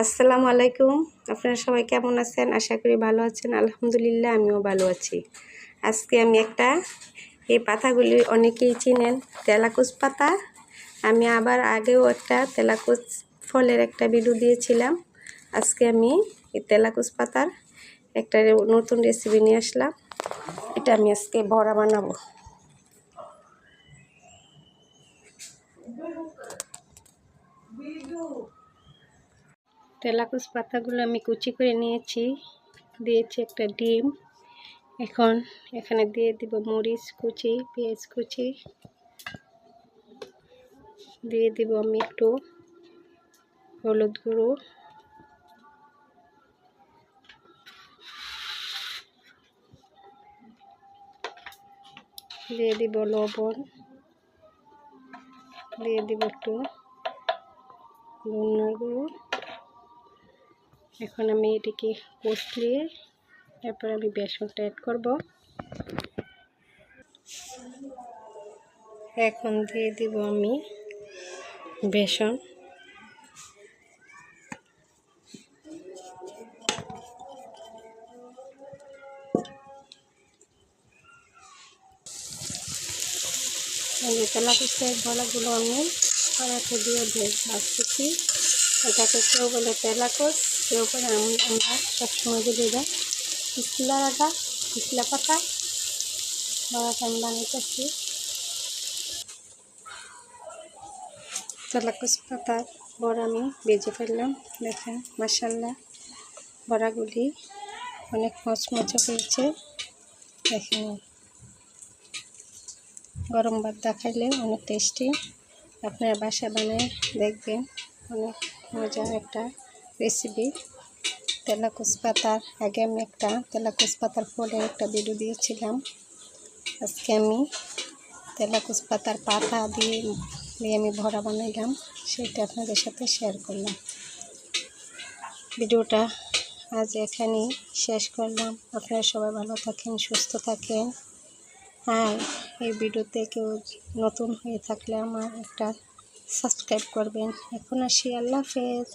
আসসালামু আলাইকুম। আপনারা সবাই কেমন আছেন? আশা করি ভালো আছেন। আলহামদুলিল্লাহ, আমিও ভালো আছি। আজকে আমি একটা, এই পাতাগুলি অনেকেই চিনেন তেলাকুচ পাতা। আমি আবার আগেও একটা তেলাকুচ ফলের একটা ভিডিও দিয়েছিলাম। আজকে আমি এই তেলাকুচ পাতার একটা নতুন রেসিপি নিয়ে আসলাম। এটা আমি আজকে বড়া বানাবো। তেলাকুচ পাতাগুলো আমি কুচি করে নিয়েছি। দিয়েছি একটা ডিম। এখন এখানে দিয়ে দিব মরিচ কুচি, পেঁয়াজ কুচি। দিয়ে দিব আমি একটু হলুদ গুঁড়ো। দিয়ে দিব লবণ। দিয়ে দিব একটু ধন্যার গুঁড়ো। এখন আমি এটিকে কষলিয়ে তারপর আমি বেসনটা অ্যাড করব। এখন দিয়ে দিব আমি বেসন। তেলা কুচের বলাগুলো আমি কড়াতে দিয়ে ভাজতেছি। এটাকে কেউ বলে তেলাকোচ কেউ বলে আমরা সবসময় বলি দেয়। পিছলা আদা পিছলা পাতা বড়াটা আমি বানাইতেছি তেলাকোচ পাতার বড়া আমি বেজে ফেললাম, দেখেন মাসাল্লাহ বড়াগুলি অনেক মচমচে হয়েছে, দেখেন। গরম ভাত দেখাইলে অনেক টেস্টি, আপনারা বাসা বানিয়ে দেখবেন। অনেক মজার একটা রেসিপি তেলাকুচ পাতার, আগে আমি একটা তেলাকুচ পাতার ফলের একটা ভিডিও দিয়েছিলাম। আজকে আমি তেলাকুচ পাতার পাতা দিয়ে দিয়ে আমি ভরা বানাইলাম, সেটা আপনাদের সাথে শেয়ার করলাম। ভিডিওটা আজ এখানেই শেষ করলাম। আপনারা সবাই ভালো থাকেন, সুস্থ থাকেন। আর এই ভিডিওতে কেউ নতুন হয়ে থাকলে আমার একটা সাবস্ক্রাইব করবেন। এখন আসি আল্লাহ হাফেজ।